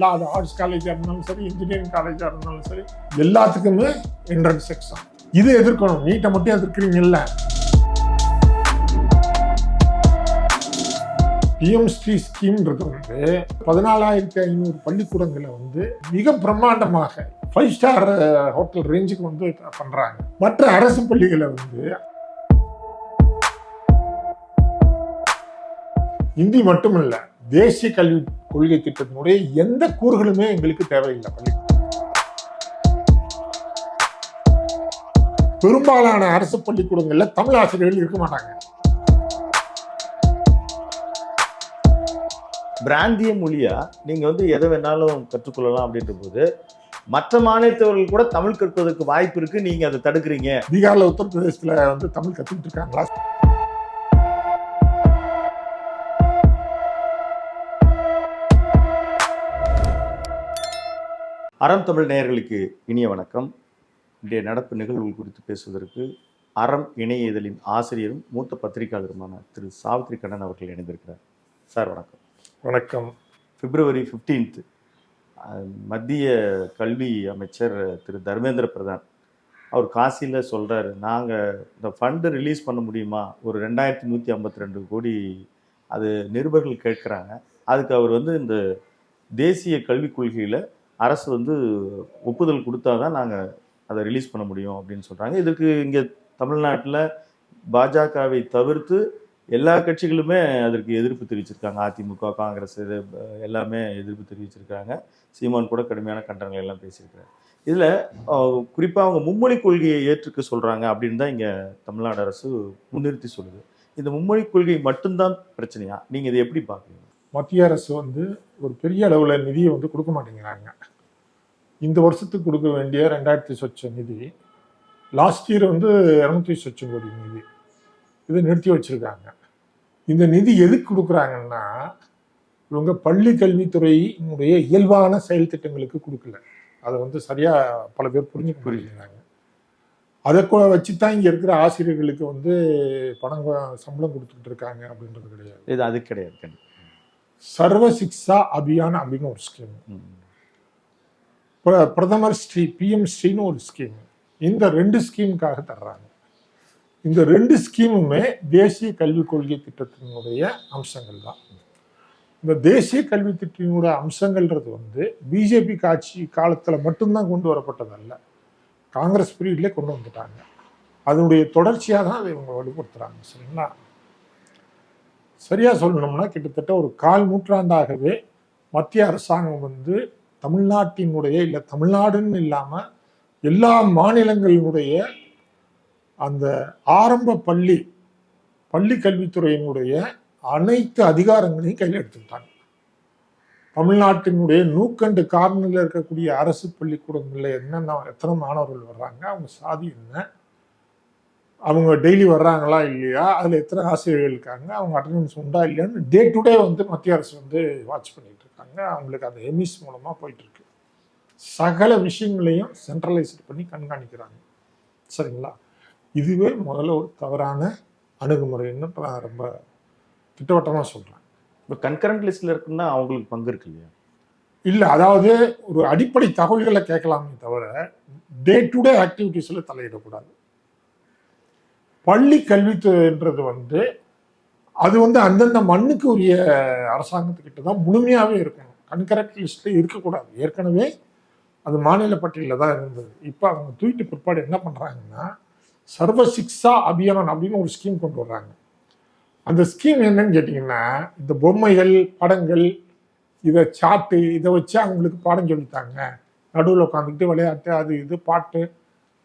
எல்லா அது ஆர்ட்ஸ் காலேஜாக இருந்தாலும் சரி இன்ஜினியரிங் காலேஜாக இருந்தாலும் சரி எல்லாத்துக்குமே என்ட்ரன்ஸ் எக்ஸாம் இது எதிர்க்கணும். நீட்டை மட்டும் எதிர்க்கிறீங்கல்ல பிஎம்ஸ்டி ஸ்கீம்ன்றது வந்து பதினாலாயிரத்தி ஐநூறு பள்ளிக்கூடங்களை வந்து மிக பிரம்மாண்டமாக ஃபைவ் ஸ்டார் ஹோட்டல் ரேஞ்சுக்கு வந்து பண்ணுறாங்க மற்ற அரசு பள்ளிகளை வந்து இந்தி மட்டும் இல்லை தேசிய கல்வி கொள்கை திட்டத்தினுடைய எந்த கூறுகளுமே எங்களுக்கு தேவையில்லை பள்ளி பெரும்பாலான அரசு பள்ளிக்கூடங்கள்ல தமிழ் ஆசிரியர்கள் இருக்க மாட்டாங்க. பிராந்திய மொழியா நீங்க வந்து எதை வேணாலும் கற்றுக்கொள்ளலாம் அப்படின்ற போது மற்ற மாநிலத்தவர்கள் கூட தமிழ் கற்பதற்கு வாய்ப்பு இருக்கு நீங்க அதை தடுக்கிறீங்க. பீகார்ல உத்தரப்பிரதேசத்துல வந்து தமிழ் கத்துக்கிட்டு இருக்காங்களா? அறம் தமிழ் நேயர்களுக்கு இனிய வணக்கம். இன்றைய நடப்பு நிகழ்வுகள் குறித்து பேசுவதற்கு அறம் இணைய இதழின் ஆசிரியரும் மூத்த பத்திரிகையாளருமான திரு சாவித்ரி கண்ணன் அவர்கள் இணைந்திருக்கிறார். சார் வணக்கம். வணக்கம். பிப்ரவரி 15th மத்திய கல்வி அமைச்சர் திரு தர்மேந்திர பிரதான் அவர் காசியில் சொல்கிறாரு நாங்கள் இந்த ஃபண்டு ரிலீஸ் பண்ண முடியுமா? ஒரு ரெண்டாயிரத்தி நூற்றி ஐம்பத்தி ரெண்டு கோடி அது நிருபர்கள் கேட்குறாங்க. அதுக்கு அவர் வந்து இந்த தேசிய கல்விக் கொள்கையில் அரசு வந்து ஒப்புதல் கொடுத்தா தான் நாங்கள் அதை ரிலீஸ் பண்ண முடியும் அப்படின்னு சொல்கிறாங்க இதுக்கு இங்கே தமிழ்நாட்டில் பாஜகவை தவிர்த்து எல்லா கட்சிகளுமே அதற்கு எதிர்ப்பு தெரிவிச்சிருக்காங்க. அதிமுக காங்கிரஸ் இது எல்லாமே எதிர்ப்பு தெரிவிச்சிருக்காங்க சீமான் கூட கடுமையான கண்டனங்கள் எல்லாம் பேசியிருக்கிறாங்க இதில் குறிப்பாக அவங்க மும்மொழி கொள்கையை ஏற்றுக்க சொல்கிறாங்க அப்படின்னு தான் இங்கே தமிழ்நாடு அரசு முன்னிறுத்தி சொல்லுது. இந்த மும்மொழி கொள்கை மட்டும்தான் பிரச்சனையா? நீங்கள் இதை எப்படி பார்க்குறீங்க? மத்திய அரசு வந்து ஒரு பெரிய அளவில் நிதியை வந்து கொடுக்க மாட்டேங்கிறாங்க. இந்த வருஷத்துக்கு கொடுக்க வேண்டிய ரெண்டாயிரத்தி சொச்ச நிதி லாஸ்ட் இயர் வந்து இரநூத்தி சொச்சம் கோடி நிதி. இதை நிறுத்தி வச்சிருக்காங்க. இந்த நிதி எதுக்கு கொடுக்குறாங்கன்னா இவங்க பள்ளி கல்வித்துறையினுடைய இயல்பான செயல் திட்டங்களுக்கு கொடுக்கல. அதை வந்து சரியா பல பேர் புரிஞ்சுக்க புரிஞ்சுக்கிறாங்க அதை வச்சு தான் இங்கே இருக்கிற ஆசிரியர்களுக்கு வந்து பணம் சம்பளம் கொடுத்துக்கிட்டு இருக்காங்க அப்படின்றது கிடையாது. இது அது கிடையாது. சர்வ சிக்ஷா அபியான் அப்படின்னு ஒரு ஸ்கீம் பிரதமர் ஸ்ரீ பிஎம் ஸ்ரீன்னு ஒரு ஸ்கீம். இந்த ரெண்டு ஸ்கீமுக்காக தர்றாங்க. இந்த ரெண்டு ஸ்கீமுமே தேசிய கல்விக் கொள்கை திட்டத்தினுடைய அம்சங்கள் தான். இந்த தேசிய கல்வி திட்டத்தினுடைய அம்சங்கள்ன்றது வந்து பிஜேபி காட்சி காலத்தில் மட்டும்தான் கொண்டு வரப்பட்டதல்ல. காங்கிரஸ் பீரியட்லேயே கொண்டு வந்துட்டாங்க. அதனுடைய தொடர்ச்சியாக தான் அதை இவங்க வலுப்படுத்துகிறாங்க சரிங்களா? சரியாக சொல்லணும்னா கிட்டத்தட்ட ஒரு கால் நூற்றாண்டாகவே மத்திய அரசாங்கம் வந்து தமிழ்நாட்டினுடைய இல்லை தமிழ்நாடுன்னு இல்லாமல் எல்லா மாநிலங்களினுடைய அந்த ஆரம்ப பள்ளி பள்ளி கல்வித்துறையினுடைய அனைத்து அதிகாரங்களையும் கையில் எடுத்துக்கிட்டாங்க. தமிழ்நாட்டினுடைய நூக்கண்டு கார்னரில் இருக்கக்கூடிய அரசு பள்ளிக்கூடங்களில் என்னென்ன எத்தனை மாணவர்கள் வர்றாங்க அவங்க சாதி என்ன அவங்க டெய்லி வர்றாங்களா இல்லையா? அதில் எத்தனை ஆசிரியர்கள் இருக்காங்க? அவங்க அட்டண்டன்ஸ் உண்டா இல்லையான்னு டே டு டே வந்து மத்திய அரசு வந்து வாட்ச் பண்ணிட்டு இருக்காங்க. அவங்களுக்கு அந்த எமிஸ் மூலமாக போயிட்டு இருக்கு சகல விஷயங்களையும் சென்ட்ரலைஸ்ட் பண்ணி கண்காணிக்கிறாங்க. சரிங்களா? இதுவே முதல்ல ஒரு தவறான அணுகுமுறைன்னு இப்ப நான் ரொம்ப திட்டவட்டமாக சொல்கிறேன் இப்போ கன்கரண்ட் லிஸ்ட்ல இருக்குன்னா அவங்களுக்கு பங்கு இருக்கு இல்லையா? இல்லை அதாவது ஒரு அடிப்படை தகவல்களை கேட்கலாமே தவிர டே டு டே ஆக்டிவிட்டீஸில் தலையிடக்கூடாது. பள்ளி கல்வித்துறைன்றது வந்து அது வந்து அந்தந்த மண்ணுக்கு உரிய அரசாங்கத்துக்கிட்ட தான் முழுமையாகவே இருக்கணும். கன்கரண்ட் லிஸ்ட்டில் இருக்கக்கூடாது. ஏற்கனவே அது மாநில பட்டியலில் தான் இருந்தது. இப்போ அவங்க தூக்கிட்டு பிற்பாடு என்ன பண்ணுறாங்கன்னா சர்வ சிக்ஷா அபியான் அப்படின்னு ஒரு ஸ்கீம் கொண்டு வர்றாங்க. அந்த ஸ்கீம் என்னன்னு கேட்டிங்கன்னா இந்த பொம்மைகள் படங்கள் இதை சாட்டு இதை வச்சு அவங்களுக்கு பாடம் சொல்லித்தாங்க. நடுவில் உட்காந்துக்கிட்டு விளையாட்டு அது இது பாட்டு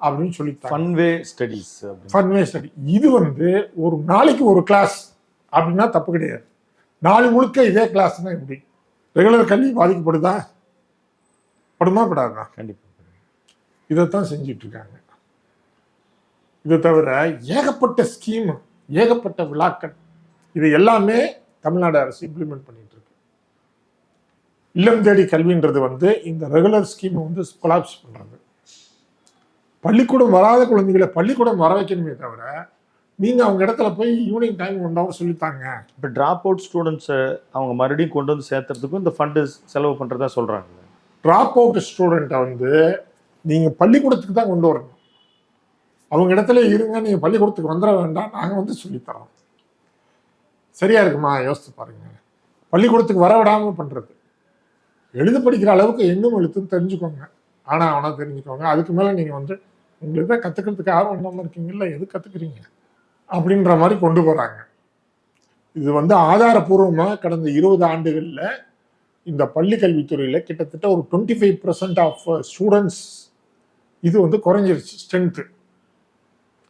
அப்படின்னு சொல்லித்தாங்க ஃபன்வே ஸ்டடீஸ் ஃபன்வே ஸ்டடி இது வந்து ஒரு நாளைக்கு ஒரு கிளாஸ் அப்படின்னா தப்பு கிடையாது. நாலு முழுக்க இதே கிளாஸ்னா எப்படி? ரெகுலர் கல்வி பாதிக்கப்படுதா? படுமா படாதா? கண்டிப்பா இதைத்தான் செஞ்சுட்டு இருக்காங்க இதை தவிர ஏகப்பட்ட ஸ்கீம் ஏகப்பட்ட விழாக்கள் இது எல்லாமே தமிழ்நாடு அரசு இம்ப்ளிமெண்ட் பண்ணிட்டு இருக்கு இல்லம் தேடி கல்வின்றது வந்து இந்த ரெகுலர் ஸ்கீமை வந்து கொலாப்ஸ் பண்றது. பள்ளிக்கூடம் வராத குழந்தைகளை பள்ளிக்கூடம் வர வைக்கணுமே தவிர நீங்க அவங்க இடத்துல போய் ஈவினிங் டைம் ஒன் ஹவர் சொல்லித்தாங்க. இப்போ ட்ராப் அவுட் ஸ்டூடெண்ட்ஸை அவங்க மறுபடியும் கொண்டு வந்து சேர்த்துறதுக்கும் இந்த ஃபண்டு செலவு பண்ணுறதா சொல்கிறாங்க ட்ராப் அவுட் ஸ்டூடெண்ட்டை வந்து நீங்க பள்ளிக்கூடத்துக்கு தான் கொண்டு வரணும். அவங்க இடத்துல இருங்க நீங்க பள்ளிக்கூடத்துக்கு வந்துட வேண்டாம் நாங்க வந்து சொல்லித்தரோம். சரியா இருக்குமா? யோசித்து பாருங்க. பள்ளிக்கூடத்துக்கு வர விடாம பண்றது. எழுத படிக்கிற அளவுக்கு எண்ணும் எழுத்தும் தெரிஞ்சுக்கோங்க. ஆனா அவனா தெரிஞ்சுக்கோங்க. அதுக்கு மேல நீங்க வந்து உங்களுக்கு தான் கற்றுக்கிறதுக்கு ஆர்வம் இல்லாமல் இருக்கீங்கல்ல எது கற்றுக்குறீங்க அப்படின்ற மாதிரி கொண்டு போகிறாங்க இது வந்து ஆதாரபூர்வமாக கடந்த இருபது ஆண்டுகளில் இந்த பள்ளி கல்வித்துறையில் கிட்டத்தட்ட ஒரு twenty five percent of students இது வந்து குறைஞ்சிருச்சு ஸ்ட்ரென்த்து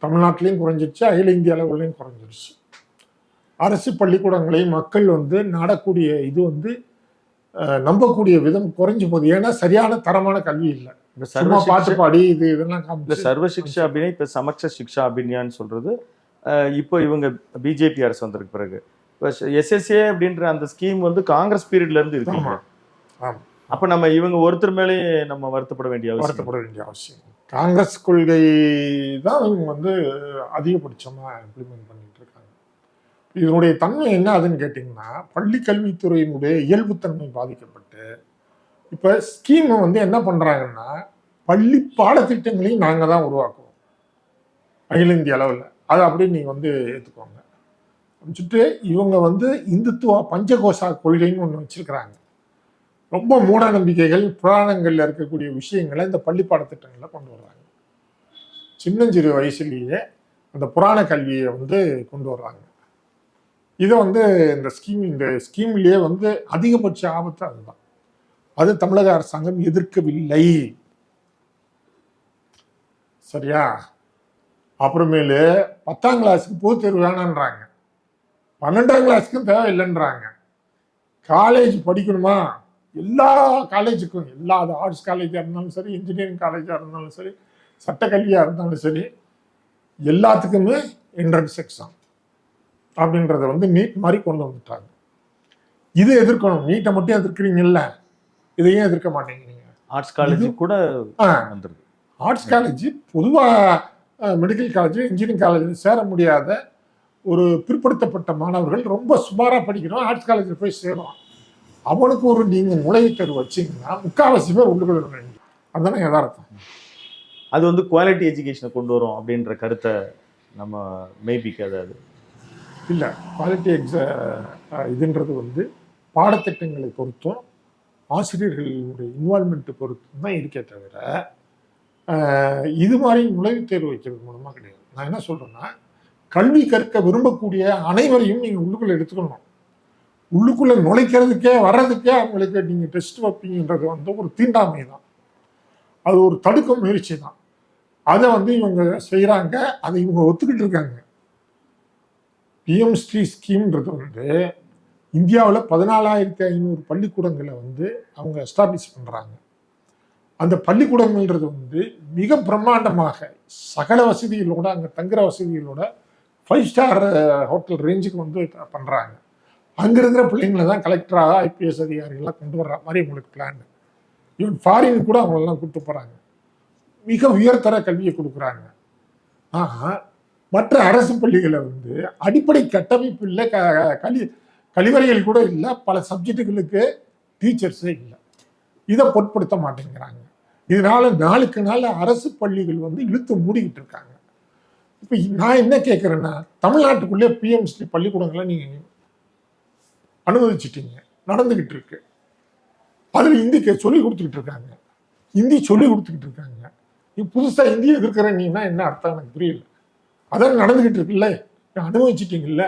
தமிழ்நாட்டிலையும் குறைஞ்சிருச்சு அகில இந்திய அளவுலையும் குறைஞ்சிருச்சு. அரசு பள்ளிக்கூடங்களை மக்கள் வந்து நாடக்கூடிய இது வந்து நம்பக்கூடிய விதம் குறைஞ்சு போகுது. ஏன்னா சரியான தரமான கல்வி இல்லை. சும்மா பாட்டு பாடி இது இதெல்லாம் இந்த காமிச்சு சர்வ சிக்ஷா அபிநயா இப்போ சமக்ஷ சிக்ஷா அபிநயான்னு சொல்றது. இப்போ இவங்க பிஜேபி அரசு வந்ததுக்கு பிறகு. இப்போ எஸ்எஸ்ஏ அப்படின்ற அந்த ஸ்கீம் வந்து காங்கிரஸ் பீரியட்ல இருந்து இருக்கு. அப்ப நம்ம இவங்க ஒருத்தர் மேலே நம்ம வருத்தப்பட வேண்டிய அவசியம் வருத்தப்பட வேண்டிய அவசியம். காங்கிரஸ் கொள்கை தான் இவங்க வந்து அதிகபட்சமாக இம்ப்ளிமெண்ட் இருக்காங்க இதனுடைய தன்மை என்ன ஆகுதுன்னு கேட்டிங்கன்னா பள்ளி கல்வித்துறையினுடைய இயல்புத்தன்மை பாதிக்கப்பட்டு இப்போ ஸ்கீமை வந்து என்ன பண்ணுறாங்கன்னா பள்ளி பாடத்திட்டங்களையும் நாங்கள் தான் உருவாக்குவோம். அகில இந்திய அளவில். அதை அப்படியே நீங்கள் வந்து ஏற்றுக்கோங்க வச்சுட்டு இவங்க வந்து இந்துத்துவ பஞ்சகோஷா கொள்கைன்னு ஒன்று வச்சுருக்கிறாங்க. ரொம்ப மூட நம்பிக்கைகள் புராணங்களில் இருக்கக்கூடிய விஷயங்களை இந்த பள்ளி பாடத்திட்டங்களில் கொண்டு வர்றாங்க. சின்னஞ்சிறு வயசுலேயே அந்த புராண கல்வியை வந்து கொண்டு வர்றாங்க. இதை வந்து இந்த ஸ்கீம் இந்த ஸ்கீம்லேயே வந்து அதிகபட்ச ஆபத்து அதுதான். அது தமிழக அரசாங்கம் எதிர்க்கவில்லை. சரியா? அப்புறமேலு பத்தாம் கிளாஸுக்கு பொது தேர்வு வேணான்றாங்க. பன்னெண்டாம் கிளாஸுக்கும் தேவையில்லைன்றாங்க. காலேஜ் படிக்கணுமா? எல்லா காலேஜுக்கும் எல்லா அது ஆர்ட்ஸ் காலேஜாக இருந்தாலும் சரி இன்ஜினியரிங் காலேஜாக இருந்தாலும் சரி சட்டக்கல்வியாக இருந்தாலும் சரி எல்லாத்துக்குமே என்ட்ரன்ஸ் எக்ஸாம் அப்படின்றத வந்து நீட் மாதிரி கொண்டு வந்துட்டாங்க. இதை எதிர்க்கணும். நீட்டை மட்டும் எதிர்க்கிறீங்கல்ல? இதையும் எதிர்க்க மாட்டேங்கிறீங்க? ஆர்ட்ஸ் காலேஜ் கூட வந்துருது. ஆர்ட்ஸ் காலேஜ் பொதுவாக மெடிக்கல் காலேஜ் இன்ஜினியரிங் காலேஜில் சேர முடியாத ஒரு பிற்படுத்தப்பட்ட மாணவர்கள் ரொம்ப சுமாராக படிக்கிறோம் ஆர்ட்ஸ் காலேஜில் போய் சேருவான் அவனுக்கு ஒரு நீங்கள் நுழைவுத் தேர்வு வச்சீங்கன்னா முக்கால்வாசி பேர் உள்ளுக்குள்ள அதுதானே யதார்த்தம். அது வந்து குவாலிட்டி எஜுகேஷனை கொண்டு வரும் அப்படின்ற கருத்தை நம்ம மெய்பிக்காது அது இல்லை குவாலிட்டி எக்ஸா இதுன்றது வந்து பாடத்திட்டங்களை பொறுத்தும் ஆசிரியர்களுடைய இன்வால்மெண்ட்டு பொறுத்தும் தான் இருக்கே தவிர இது மாதிரி நுழைவுத் தேர்வு வைக்கிறது மூலமாக கிடையாது. நான் என்ன சொல்கிறேன்னா கல்வி கற்க விரும்பக்கூடிய அனைவரையும் நீங்கள் உள்ளுக்குள்ளே எடுத்துக்கணும். உள்ளுக்குள்ளே நுழைக்கிறதுக்கே வர்றதுக்கே அவங்களுக்கு நீங்கள் டெஸ்ட் வைப்பீங்கன்றது வந்து ஒரு தீண்டாமை தான். அது ஒரு தடுக்கும் முயற்சி தான். அதை வந்து இவங்க செய்கிறாங்க அதை இவங்க ஒத்துக்கிட்டு இருக்காங்க. பிஎம் ஸ்ரீ ஸ்கீம்ன்றது வந்து இந்தியாவில் பதினாலாயிரத்தி ஐநூறு பள்ளிக்கூடங்களை வந்து அவங்க எஸ்டாப்ளிஷ் பண்ணுறாங்க அந்த பள்ளிக்கூடங்கள்ன்றது வந்து மிக பிரம்மாண்டமாக சகல வசதிகளோட அங்கே தங்குற வசதிகளோட ஃபைவ் ஸ்டார் ஹோட்டல் ரேஞ்சுக்கு வந்து பண்ணுறாங்க அங்கே இருக்கிற பிள்ளைங்களை தான் கலெக்டராக ஐபிஎஸ் அதிகாரிகள்லாம் கொண்டு வர்ற மாதிரி உங்களுக்கு பிளான் ஈவன் ஃபாரின் கூட அவங்களெல்லாம் கூப்பிட்டு போகிறாங்க மிக உயர்தர கல்வியை கொடுக்குறாங்க. ஆனால் மற்ற அரசு பள்ளிகளை வந்து அடிப்படை கட்டமைப்பு இல்லை க கல்வி கழிவறைகள் கூட இல்லை பல சப்ஜெக்டுகளுக்கு டீச்சர்ஸே இல்லை. இதை பொருட்படுத்த மாட்டேங்கிறாங்க. இதனால நாளுக்கு நாள் அரசு பள்ளிகள் வந்து இழுத்து மூடிக்கிட்டு இருக்காங்க. இப்போ நான் என்ன கேட்குறேன்னா தமிழ்நாட்டுக்குள்ளே பிஎம்சி பள்ளிக்கூடங்களை நீங்கள் அனுமதிச்சிட்டீங்க. நடந்துக்கிட்டு இருக்கு. அதில் இந்திக்கு சொல்லி கொடுத்துக்கிட்டு இருக்காங்க. இந்தி சொல்லி கொடுத்துக்கிட்டு இருக்காங்க. நீ புதுசாக இந்தியை எதிர்க்கிற நீங்கன்னா என்ன அர்த்தம்? எனக்கு புரியல. அதான் நடந்துக்கிட்டு இருக்குல்ல அனுபவிச்சிட்டீங்கல்ல?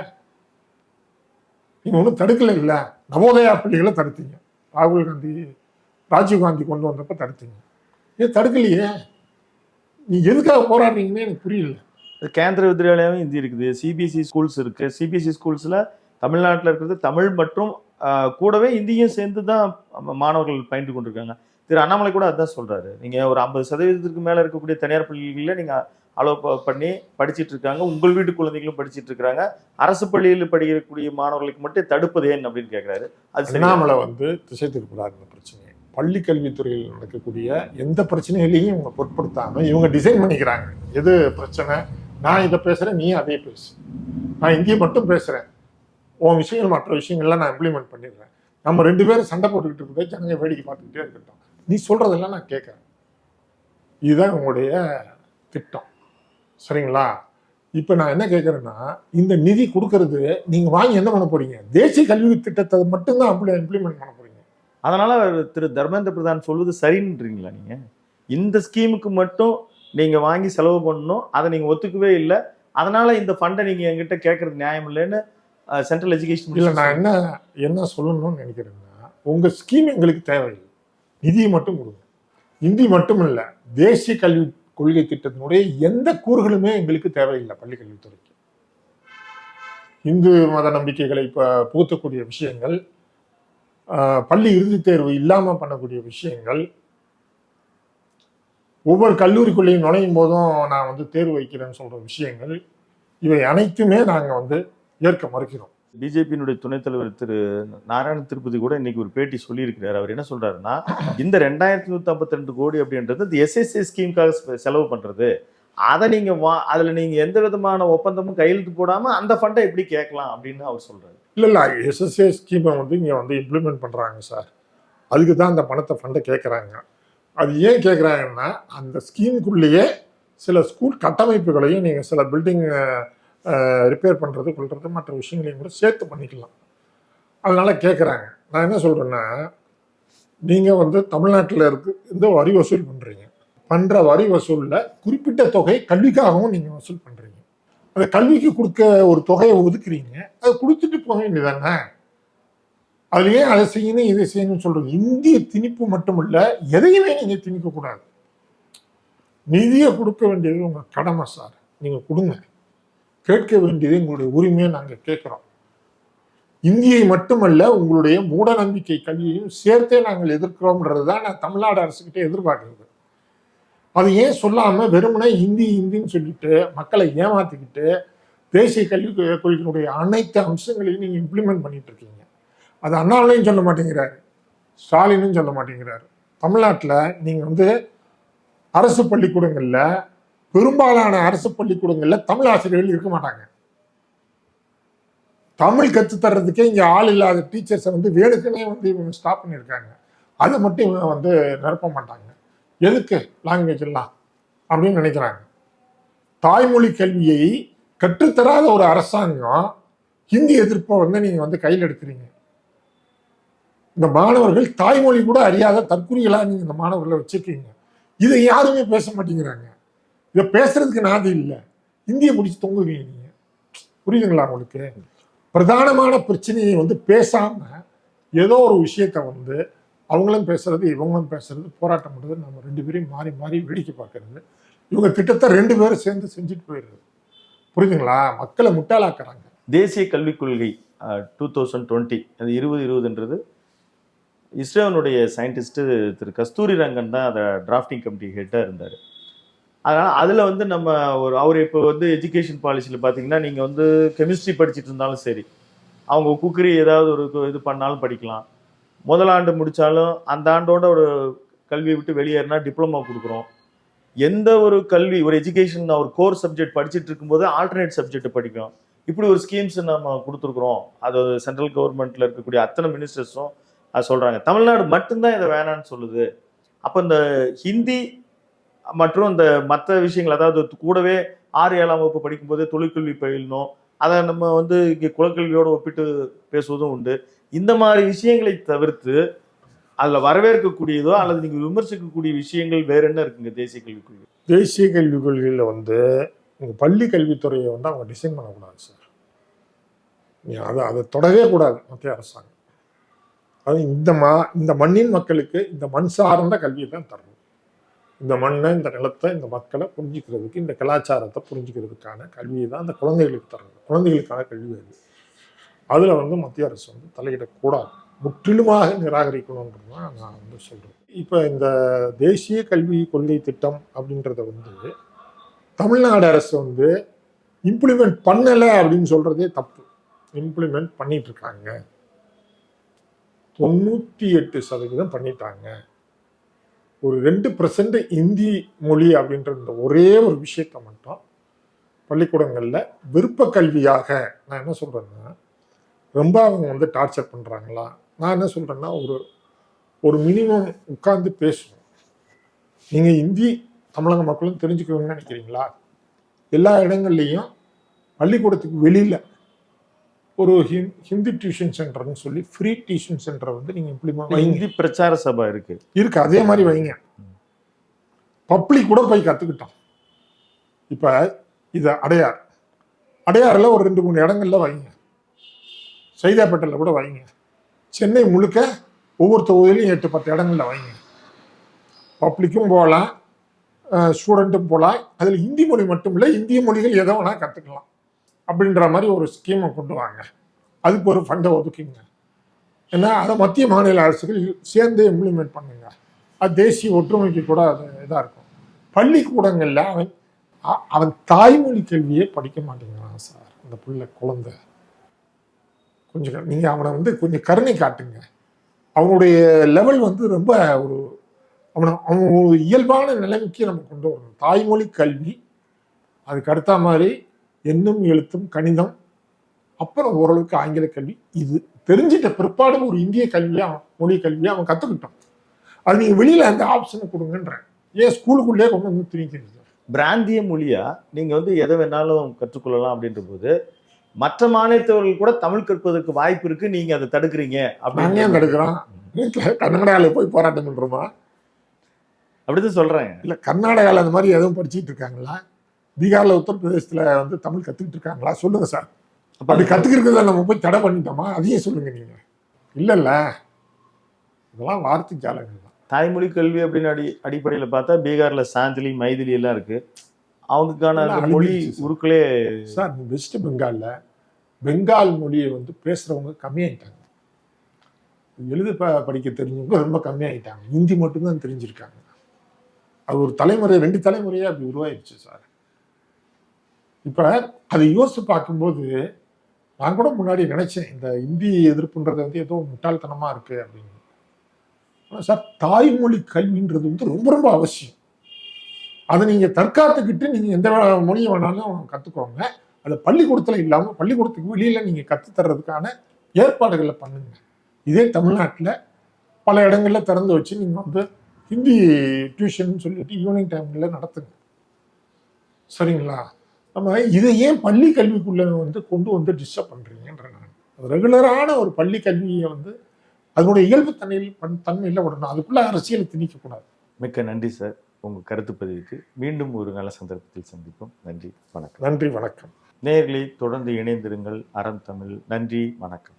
நீங்கள் ஒன்றும் தடுக்கல இல்லை? நவோதயா பள்ளிகளை தடுத்தீங்க. ராகுல் காந்தி ராஜீவ் காந்தி கொண்டு வந்தப்ப தடுத்தீங்க. ஏன் தடுக்கலையே. நீ எதுக்காக போராடுறீங்கன்னு எனக்கு புரியல. கேந்திர வித்யாலயாவும் இந்தி இருக்குது. சிபிஎஸ்சி ஸ்கூல்ஸ் இருக்கு. சிபிஎஸ்சி ஸ்கூல்ஸில் தமிழ்நாட்டில் இருக்கிறது தமிழ் மற்றும் ஆஹ், கூடவே இந்தியும் சேர்ந்து தான் மாணவர்கள் பயின்று கொண்டிருக்காங்க. திரு அண்ணாமலை கூட அதான் சொல்றாரு. நீங்க ஒரு ஐம்பது சதவீதத்துக்கு மேலே இருக்கக்கூடிய தனியார் பள்ளிகளில் நீங்க அலோ பண்ணி படிச்சுட்டு இருக்காங்க உங்கள் வீட்டு குழந்தைகளும் படிச்சுட்டு இருக்காங்க அரசு பள்ளியில் படிக்கக்கூடிய மாணவர்களுக்கு மட்டும் தடுப்பது ஏன் அப்படின்னு கேட்குறாரு அது சரியா? அண்ணாமலை வந்து திசை திருப்படாது இந்த பிரச்சனை பள்ளி கல்வித்துறையில் நடக்கக்கூடிய எந்த பிரச்சனைகளையும் இவங்க பொருட்படுத்தாமல் இவங்க டிசைன் பண்ணிக்கிறாங்க. எது பிரச்சனை? நான் இதை பேசுகிறேன் நீ அதே பேசு. நான் இந்தியை மட்டும் பேசுகிறேன் உன் விஷயங்கள் மற்ற விஷயங்கள்லாம் நான் இம்ப்ளிமெண்ட் பண்ணிடுறேன். நம்ம ரெண்டு பேரும் சண்டை போட்டுக்கிட்டு இருக்கிறத ஜனங்க வேடிக்கை பார்த்துக்கிட்டே இருக்கட்டும். நீ சொல்கிறதெல்லாம் நான் கேட்குறேன் இதுதான் உங்களுடைய திட்டம். சரிங்களா? இப்போ நான் என்ன கேட்குறேன்னா இந்த நிதி கொடுக்கறது நீங்கள் வாங்கி என்ன பண்ண போறீங்க? தேசிய கல்வி திட்டத்தை மட்டும்தான் அப்படி இம்ப்ளிமெண்ட் பண்ண போறீங்க. அதனால திரு தர்மேந்திர பிரதான் சொல்வது சரின்றீங்களா நீங்க? இந்த ஸ்கீமுக்கு மட்டும் நீங்க வாங்கி செலவு பண்ணணும் அதை நீங்க ஒத்துக்கவே இல்லை. அதனால இந்த ஃபண்டை நீங்க என்கிட்ட கேட்கறது நியாயம் இல்லைன்னு சென்ட்ரல் எஜுகேஷன் இல்லை நான் என்ன என்ன சொல்லணும்னு நினைக்கிறேன்னா உங்கள் ஸ்கீம் எங்களுக்கு தேவையில்லை. நிதியை மட்டும் கொடுங்க. இந்தி மட்டும் இல்லை தேசிய கல்வி கொள்கை திட்டத்தினுடைய எந்த கூறுகளுமே எங்களுக்கு தேவையில்லை பள்ளிக்கல்வித்துறைக்கு. இந்து மத நம்பிக்கைகளை இப்போ புகுத்தக்கூடிய விஷயங்கள் பள்ளி இறுதித் தேர்வு இல்லாமல் பண்ணக்கூடிய விஷயங்கள் ஒவ்வொரு கல்லூரிக்குள்ளேயும் நுழையும் போதும் நான் வந்து தேர்வு வைக்கிறேன்னு சொல்கிற விஷயங்கள் இவை அனைத்துமே நாங்கள் வந்து ஏற்க மறுக்கிறோம். பிஜேபியினுடைய துணைத் தலைவர் திரு நாராயண திருப்பதி கூட இன்னைக்கு ஒரு பேட்டி சொல்லியிருக்கிறார். அவர் என்ன சொல்றாருன்னா இந்த ரெண்டாயிரத்தி நூத்தி ஐம்பத்தி ரெண்டு கோடி அப்படின்றது இந்த எஸ்எஸ்ஏ ஸ்கீமுக்காக செலவு பண்றது. அதை நீங்க வா அதுல நீங்க எந்த விதமான ஒப்பந்தமும் கையெழுத்து போடாம அந்த ஃபண்டை எப்படி கேட்கலாம் அப்படின்னு அவர் சொல்றாரு. இல்லை இல்லை எஸ்எஸ்ஏ ஸ்கீமை வந்து இங்கே வந்து இம்ப்ளிமெண்ட் பண்ணுறாங்க சார் அதுக்கு தான் அந்த பணத்தை ஃபண்டை கேட்குறாங்க. அது ஏன் கேட்குறாங்கன்னா அந்த ஸ்கீமுக்குள்ளேயே சில ஸ்கூல் கட்டமைப்புகளையும் நீங்கள் சில பில்டிங் ரிப்பேர் பண்ணுறது கொள்வது மற்ற விஷயங்களையும் கூட சேர்த்து பண்ணிக்கலாம். அதனால் கேட்குறாங்க நான் என்ன சொல்கிறேன்னா நீங்கள் வந்து தமிழ்நாட்டில் இருக்கு இந்த வரி வசூல் பண்ணுறீங்க பண்ணுற வரி வசூலில் குறிப்பிட்ட தொகை கல்விக்காகவும் நீங்கள் வசூல் பண்ணுறீங்க அந்த கல்விக்கு கொடுக்க ஒரு தொகையை ஒதுக்குறீங்க. அதை கொடுத்துட்டு போக வேண்டியதானே அதுல ஏன் அதை செய்யணும் இதை செய்யணும்னு சொல்கிறது இந்திய திணிப்பு மட்டுமல்ல எதையுமே நீங்கள் திணிக்கக்கூடாது. நிதியை கொடுக்க வேண்டியது உங்கள் கடமை சார். நீங்கள் கொடுங்க. கேட்க வேண்டியது உங்களுடைய உரிமையை நாங்கள் கேட்குறோம். இந்தியை மட்டுமல்ல உங்களுடைய மூட நம்பிக்கை கல்வியையும் சேர்த்தே நாங்கள் எதிர்க்கிறோம்ன்றது தான் நான் தமிழ்நாடு அரசுக்கிட்டே எதிர்பார்க்குறது. அது ஏன் சொல்லாமல் வெறுமனே ஹிந்தி ஹிந்தின்னு சொல்லிட்டு மக்களை ஏமாத்திக்கிட்டு தேசிய கல்வி கொள்கையினுடைய அனைத்து அம்சங்களையும் நீங்கள் இம்ப்ளிமெண்ட் பண்ணிட்டு இருக்கீங்க அது அண்ணாலையும் சொல்ல மாட்டேங்கிறாரு. ஸ்டாலினும் சொல்ல மாட்டேங்கிறாரு. தமிழ்நாட்டில் நீங்கள் வந்து அரசு பள்ளிக்கூடங்களில் பெரும்பாலான அரசு பள்ளிக்கூடங்களில் தமிழ் ஆசிரியர்கள் இருக்க மாட்டாங்க. தமிழ் கற்றுத்தர்றதுக்கே இங்கே ஆள் இல்லாத டீச்சர்ஸை வந்து வேணுக்குன்னே வந்து இவங்க ஸ்டாப் பண்ணியிருக்காங்க அதை மட்டும் இவங்க வந்து நிரப்ப மாட்டாங்க. எதுக்கு லாங்குவேஜ் எல்லாம் அப்படின்னு நினைக்கிறாங்க. தாய்மொழி கல்வியை கற்றுத்தராத ஒரு அரசாங்கம் ஹிந்தி எதிர்ப்பை வந்து நீங்கள் வந்து கையில் எடுக்கிறீங்க. இந்த மாணவர்கள் தாய்மொழி கூட அறியாத தற்குறிகளாக நீங்கள் இந்த மாணவர்களை வச்சுருக்கீங்க. இதை யாருமே பேச மாட்டேங்கிறாங்க. இதை பேசுறதுக்கு நாதி இல்லை. இந்தியை முடிச்சு தொங்குவீங்க நீங்கள் புரியுதுங்களா உங்களுக்கு? பிரதானமான பிரச்சனையை வந்து பேசாம ஏதோ ஒரு விஷயத்தை வந்து அவங்களும் பேசுறது இவங்களும் பேசுறது போராட்டம் பண்ணுறது நம்ம ரெண்டு பேரையும் மாறி மாறி வேடிக்கை பார்க்கறது. இவங்க கிட்டத்தட்ட ரெண்டு பேரும் சேர்ந்து செஞ்சுட்டு போயிடுறது. புரியுதுங்களா? மக்களை முட்டாளாக்குறாங்க. தேசிய கல்விக் கொள்கை டூ தௌசண்ட் டுவெண்ட்டி அது இருபது இருபதுன்றது. இஸ்ரேவனுடைய சயின்டிஸ்ட்டு திரு கஸ்தூரி ரங்கன் தான் அதை டிராஃப்டிங் கமிட்டி ஹெட்டாக இருந்தார். அதனால் அதில் வந்து நம்ம ஒரு அவர் இப்போ வந்து எஜுகேஷன் பாலிசியில் பார்த்தீங்கன்னா நீங்கள் வந்து கெமிஸ்ட்ரி படிச்சுட்டு இருந்தாலும் சரி அவங்க குக்கரி ஏதாவது ஒரு இது பண்ணாலும் படிக்கலாம். முதல் ஆண்டு முடித்தாலும் அந்த ஆண்டோட ஒரு கல்வியை விட்டு வெளியேறினா டிப்ளமோ கொடுக்குறோம். எந்த ஒரு கல்வி ஒரு எஜுகேஷன் ஒரு கோர் சப்ஜெக்ட் படிச்சுட்டு இருக்கும்போது ஆல்டர்னேட் சப்ஜெக்ட் படிக்கும் இப்படி ஒரு ஸ்கீம்ஸ் நம்ம கொடுத்துருக்குறோம். அது சென்ட்ரல் கவர்மெண்ட்ல இருக்கக்கூடிய அத்தனை மினிஸ்டர்ஸும் அது சொல்றாங்க. தமிழ்நாடு மட்டும்தான் இதை வேணான்னு சொல்லுது. அப்போ இந்த ஹிந்தி மற்றும் இந்த மற்ற விஷயங்கள் அதாவது கூடவே ஆறு ஏழாம் வகுப்பு படிக்கும்போதே தொழிற்கல்வி பயிலணும். அதை நம்ம வந்து இங்கே குலக்கல்வியோடு ஒப்பிட்டு பேசுவதும் உண்டு. இந்த மாதிரி விஷயங்களை தவிர்த்து அதில் வரவேற்கக்கூடியதோ அல்லது நீங்கள் விமர்சிக்கக்கூடிய விஷயங்கள் வேற என்ன இருக்குங்க தேசிய கல்விக் கொள்கை தேசிய கல்விக் கொள்கையில் வந்து உங்கள் பள்ளி கல்வித்துறையை வந்து அவங்க டிசைன் பண்ணக்கூடாது சார். நீ அதை அதை தொடவே கூடாது மத்திய அரசாங்கம். அது இந்த மா இந்த மண்ணின் மக்களுக்கு இந்த மண் சார்ந்த கல்வியை தான் தரணும். இந்த மண்ணை இந்த நிலத்தை இந்த மக்களை புரிஞ்சுக்கிறதுக்கு இந்த கலாச்சாரத்தை புரிஞ்சுக்கிறதுக்கான கல்வியை தான் அந்த குழந்தைகளுக்கு தரணும் குழந்தைகளுக்கான கல்வி அது. அதில் வந்து மத்திய அரசு வந்து தலையிடக்கூடாது. முற்றிலுமாக நிராகரிக்கணுன்றது தான் நான் வந்து சொல்கிறேன் இப்போ இந்த தேசிய கல்வி கொள்கை திட்டம் அப்படின்றத வந்து தமிழ்நாடு அரசு வந்து இம்ப்ளிமெண்ட் பண்ணலை அப்படின்னு சொல்கிறதே தப்பு. இம்ப்ளிமெண்ட் பண்ணிகிட்ருக்காங்க தொண்ணூற்றி எட்டு சதவீதம் பண்ணிட்டாங்க. ஒரு ரெண்டு பர்சன்ட் இந்தி மொழி அப்படின்ற இந்த ஒரே ஒரு விஷயத்தை மட்டும் பள்ளிக்கூடங்களில் விருப்ப கல்வியாக நான் என்ன சொல்கிறேன்னா ரொம்ப அவங்க வந்து டார்ச்சர் பண்ணுறாங்களா நான் என்ன சொல்கிறேன்னா ஒரு ஒரு மினிமம் உட்கார்ந்து பேசணும். நீங்கள் இந்தி தமிழக மக்களும் தெரிஞ்சுக்கணும்னு நினைக்கிறீங்களா? எல்லா இடங்கள்லையும் பள்ளிக்கூடத்துக்கு வெளியில் ஒரு ஹிந் ஹிந்தி டியூஷன் சென்டர்னு சொல்லி ஃப்ரீ டியூஷன் சென்டர் வந்து நீங்கள் இம்ப்ளிமெண்ட் வைங்க இந்தி பிரச்சார சபா இருக்கு. இருக்கு. அதே மாதிரி வைங்க. பப்ளிக் கூட போய் கற்றுக்கிட்டோம் இப்போ இது அடையார். அடையாறில் ஒரு ரெண்டு மூணு இடங்கள்ல வைங்க. சைதாப்பேட்டையில் கூட வைங்க. சென்னை முழுக்க ஒவ்வொரு தொகுதியிலையும் எட்டு பத்து இடங்கள்ல வைங்க. பப்ளிக்கும் போகலாம். ஸ்டூடெண்ட்டும் போகலாம். அதில் ஹிந்தி மொழி மட்டும் இல்லை இந்திய மொழிகள் எதோ வேணால் கற்றுக்கலாம் அப்படின்ற மாதிரி ஒரு ஸ்கீமை கொண்டு வாங்க. அதுக்கு ஒரு ஃபண்டை ஒதுக்குங்க. ஏன்னா அதை மத்திய மாநில அரசுகள் சேர்ந்து இம்ப்ளிமெண்ட் பண்ணுங்க. அது தேசிய ஒற்றுமைக்கு கூட அது இதாக இருக்கும். பள்ளிக்கூடங்களில் அவன் அவன் தாய்மொழி கல்வியே படிக்க மாட்டேங்கிறான் சார் அந்த பிள்ளை குழந்தை. கொஞ்சம் நீங்கள் அவனை வந்து கொஞ்சம் கருணை காட்டுங்க. அவனுடைய லெவல் வந்து ரொம்ப ஒரு அவனை அவன் ஒரு இயல்பான நிலைமைக்கு நம்ம கொண்டு வரணும். தாய்மொழி கல்வி அதுக்கு அடுத்த மாதிரி எண்ணும் எழுத்தும் கணிதம். அப்புறம் ஓரளவுக்கு ஆங்கில கல்வி. இது தெரிஞ்சிட்ட பிற்பாடு ஒரு இந்திய கல்வியை மொழி கல்வியை அவன் கற்றுக்கிட்டான் அது நீங்கள் வெளியில் அந்த ஆப்ஷனை கொடுங்கன்றேன். ஏன் ஸ்கூலுக்குள்ளேயே கொண்டு வந்து திணிக்கிறது? பிராந்திய மொழியா? நீங்க வந்து எதை வேணாலும் கற்றுக்கொள்ளலாம் அப்படின்ற போது மற்ற மாநிலத்தவர்கள் கூட தமிழ் கற்பதற்கு வாய்ப்பு இருக்கு நீங்க அதை தடுக்கிறீங்க நாங்கள் ஏன் அப்படின்னு தடுக்கிறோம் வீட்டில் கர்நாடகாவில் போய் போராட்டம் பண்ணுறோமா அப்படிதான் சொல்றேன். இல்லை கர்நாடகாவில் அந்த மாதிரி எதுவும் படிச்சிட்டு இருக்காங்களா? பீகாரில் உத்தரப்பிரதேசத்தில் வந்து தமிழ் கற்றுக்கிட்டு இருக்காங்களா? சொல்லுங்கள் சார். அப்ப அப்படி கற்றுக்கிறத நம்ம போய் தடை பண்ணிட்டோமா? அதையும் சொல்லுங்கள் நீங்கள் இல்லைல்ல. இதெல்லாம் வார்த்தை ஜாலங்கள் தான். தாய்மொழி கல்வி அப்படின்னு அடி அடிப்படையில பார்த்தா பீகார்ல சாந்திலி மைதிலி எல்லாம் இருக்கு. அவங்களுக்கான மொழி. உருக்களே சார் வெஸ்ட் பெங்காலில் பெங்கால் மொழியை வந்து பேசுகிறவங்க கம்மியாயிட்டாங்க. எழுத ப படிக்க தெரிஞ்சவங்க ரொம்ப கம்மியாயிட்டாங்க. ஹிந்தி மட்டும்தான் தெரிஞ்சிருக்காங்க. அது ஒரு தலைமுறை ரெண்டு தலைமுறையாக அப்படி உருவாயிருச்சு சார். இப்போ அதை யோசித்து பார்க்கும்போது நான் கூட முன்னாடி நினைச்சேன் இந்த இந்தி எதிர்ப்புன்றது வந்து ஏதோ முட்டாள்தனமாக இருக்கு அப்படின்னு. ஆனால் சார் தாய்மொழி கல்வின்றது வந்து ரொம்ப ரொம்ப அவசியம். அதை நீங்கள் தற்காத்துக்கிட்டு நீங்கள் எந்த வே- மொழியை வேணாலும் கற்றுக்கோங்க அதை பள்ளிக்கூடத்தில் இல்லாமல் பள்ளிக்கூடத்துக்கு வெளியில் நீங்கள் கற்றுத்தர்றதுக்கான ஏற்பாடுகளை பண்ணுங்க. இதே தமிழ்நாட்டில் பல இடங்களில் திறந்து வச்சு நீங்கள் வந்து ஹிந்தி டியூஷன் சொல்லிட்டு ஈவினிங் டைமில் நடத்துங்க. சரிங்களா? நம்ம இதை ஏன் பள்ளி கல்விக்குள்ளே வந்து கொண்டு வந்து டிஸ்டர்ப் பண்ணுறீங்கன்ற நான். ரெகுலரான ஒரு பள்ளி கல்வியை வந்து அதனுடைய இயல்பு தன்மையில் பண் தன்மையில் விடணும். அதுக்குள்ளே அரசியலை திணிக்கக்கூடாது மிக்க நன்றி சார் உங்க கருத்து பதிவுக்கு மீண்டும் ஒரு நல்ல சந்தர்ப்பத்தில் சந்திப்போம். நன்றி வணக்கம். நன்றி வணக்கம். நேயர்களே தொடர்ந்து இணைந்திருங்கள். அறம் தமிழ். நன்றி வணக்கம்.